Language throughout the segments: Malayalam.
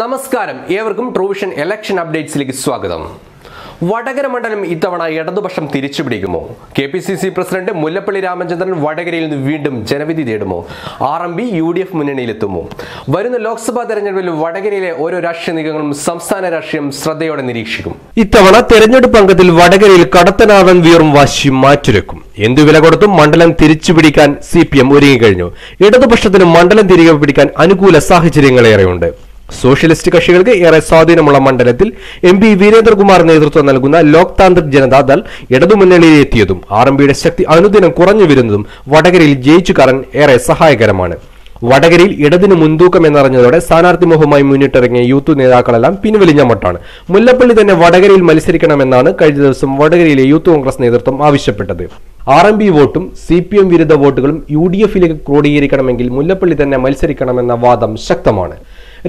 നമസ്കാരം. ഏവർക്കും ട്രൂവിഷൻ ഇലക്ഷൻ അപ്ഡേറ്റ്സിലേക്ക് സ്വാഗതം. വടകര മണ്ഡലം ഇത്തവണ ഇടതുപക്ഷം തിരിച്ചുപിടിക്കുമോ? K P C C president Mullappally Ramachandran വടകരയിൽ നിന്ന് വീണ്ടും ജനവിധി തേടുമോ? R M B U D F മുന്നണിയിലെത്തുമോ? വരുന്ന ലോക്സഭാ തെരഞ്ഞെടുപ്പിൽ വടകരയിലെ ഓരോ രാഷ്ട്രീയ നീക്കങ്ങളും സംസ്ഥാന രാഷ്ട്രീയം ശ്രദ്ധയോടെ നിരീക്ഷിക്കും. ഇത്തവണ തെരഞ്ഞെടുപ്പ് അംഗത്തിൽ വടകരയിൽ കടത്തനാഥൻ വീറും വാശി മാറ്റുരക്കും. എന്തു വില കൊടുത്തും മണ്ഡലം തിരിച്ചുപിടിക്കാൻ സി പി എം ഒരുങ്ങിക്കഴിഞ്ഞു. ഇടതുപക്ഷത്തിന് മണ്ഡലം തിരികെ പിടിക്കാൻ അനുകൂല സാഹചര്യങ്ങളേറെയുണ്ട്. സോഷ്യലിസ്റ്റ് കക്ഷികൾക്ക് ഏറെ സ്വാധീനമുള്ള മണ്ഡലത്തിൽ എം പി വീരേന്ദ്രകുമാർ നേതൃത്വം നൽകുന്ന ലോക് താന്ത്രിക് ജനതാദൾ ഇടതുമുന്നണിയിലെത്തിയതും ആർ എം പിയുടെ ശക്തി അനുദിനം കുറഞ്ഞു വരുന്നതും വടകരയിൽ ജയിച്ചു കറാൻ ഏറെ സഹായകരമാണ്. വടകരയിൽ ഇടതിന് മുൻതൂക്കം എന്നറിഞ്ഞതോടെ സ്ഥാനാർത്ഥി മുഖമായി മുന്നിട്ടിറങ്ങിയ യൂത്ത് നേതാക്കളെല്ലാം പിൻവലിഞ്ഞ മട്ടാണ്. മുല്ലപ്പള്ളി തന്നെ വടകരയിൽ മത്സരിക്കണമെന്നാണ് കഴിഞ്ഞ ദിവസം വടകരയിലെ യൂത്ത് കോൺഗ്രസ് നേതൃത്വം ആവശ്യപ്പെട്ടത്. ആർ എം പി വോട്ടും സി പി എം വിരുദ്ധ വോട്ടുകളും യു ഡി എഫിലേക്ക് ക്രോഡീകരിക്കണമെങ്കിൽ മുല്ലപ്പള്ളി തന്നെ മത്സരിക്കണമെന്ന വാദം ശക്തമാണ്.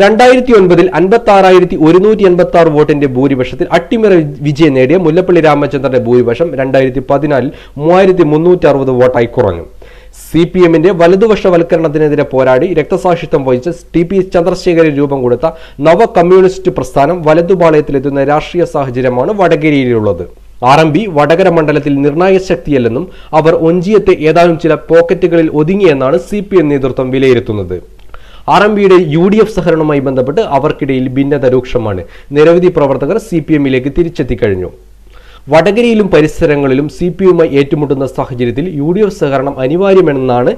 രണ്ടായിരത്തി ഒൻപതിൽ അൻപത്തി ആറായിരത്തി ഒരുന്നൂറ്റി എൺപത്തി ആറ് വോട്ടിന്റെ ഭൂരിപക്ഷത്തിൽ അട്ടിമറി വിജയം നേടിയ മുല്ലപ്പള്ളി രാമചന്ദ്രന്റെ ഭൂരിപക്ഷം രണ്ടായിരത്തി പതിനാലിൽ മൂവായിരത്തി മുന്നൂറ്റി അറുപത് വോട്ടായി കുറഞ്ഞു. സി പി എമ്മിന്റെ വലതുപക്ഷവൽക്കരണത്തിനെതിരെ പോരാടി രക്തസാക്ഷിത്വം വഹിച്ച് ടി പി ചന്ദ്രശേഖരൻ രൂപം കൊടുത്ത നവ കമ്മ്യൂണിസ്റ്റ് പ്രസ്ഥാനം വലതുപാളയത്തിലെത്തുന്ന രാഷ്ട്രീയ സാഹചര്യമാണ് വടകരയിലുള്ളത്. ആർ എം ബി വടകര മണ്ഡലത്തിൽ നിർണായക ശക്തിയല്ലെന്നും അവർ ഒഞ്ചിയത്തെ ഏതാനും ചില പോക്കറ്റുകളിൽ ഒതുങ്ങിയെന്നാണ് സി പി എം നേതൃത്വം വിലയിരുത്തുന്നത്. ആർ എം പിയുടെ യു ഡി എഫ് സഹകരണവുമായി ബന്ധപ്പെട്ട് അവർക്കിടയിൽ ഭിന്നത രൂക്ഷമാണ്. നിരവധി പ്രവർത്തകർ സി പി എമ്മിലേക്ക് തിരിച്ചെത്തിക്കഴിഞ്ഞു. വടകരയിലും പരിസരങ്ങളിലും സി പി യുമായി ഏറ്റുമുട്ടുന്ന സാഹചര്യത്തിൽ യു ഡി എഫ് സഹകരണം അനിവാര്യമെന്നാണ്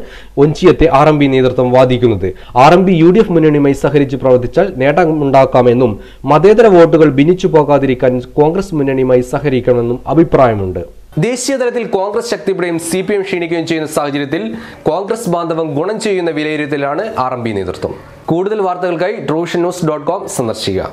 ഒഞ്ചിയത്തെ ആർ എം പി നേതൃത്വം വാദിക്കുന്നത്. R M P U D F മുന്നണിയുമായി സഹകരിച്ച് പ്രവർത്തിച്ചാൽ നേട്ടമുണ്ടാക്കാമെന്നും മതേതര വോട്ടുകൾ ഭിന്നിച്ചു പോകാതിരിക്കാൻ കോൺഗ്രസ് മുന്നണിയുമായി സഹകരിക്കണമെന്നും അഭിപ്രായമുണ്ട്. ദേശീയ തലത്തിൽ കോൺഗ്രസ് ശക്തിപ്പെടുകയും സി പി എം ക്ഷീണിക്കുകയും ചെയ്യുന്ന സാഹചര്യത്തിൽ കോൺഗ്രസ് ബാന്ധവം ഗുണം ചെയ്യുന്ന വിലയിരുത്തലാണ് ആർ എം പി നേതൃത്വം. കൂടുതൽ വാർത്തകൾക്കായി ട്രൂഷൻ ന്യൂസ് ഡോട്ട് കോം സന്ദർശിക്കുക.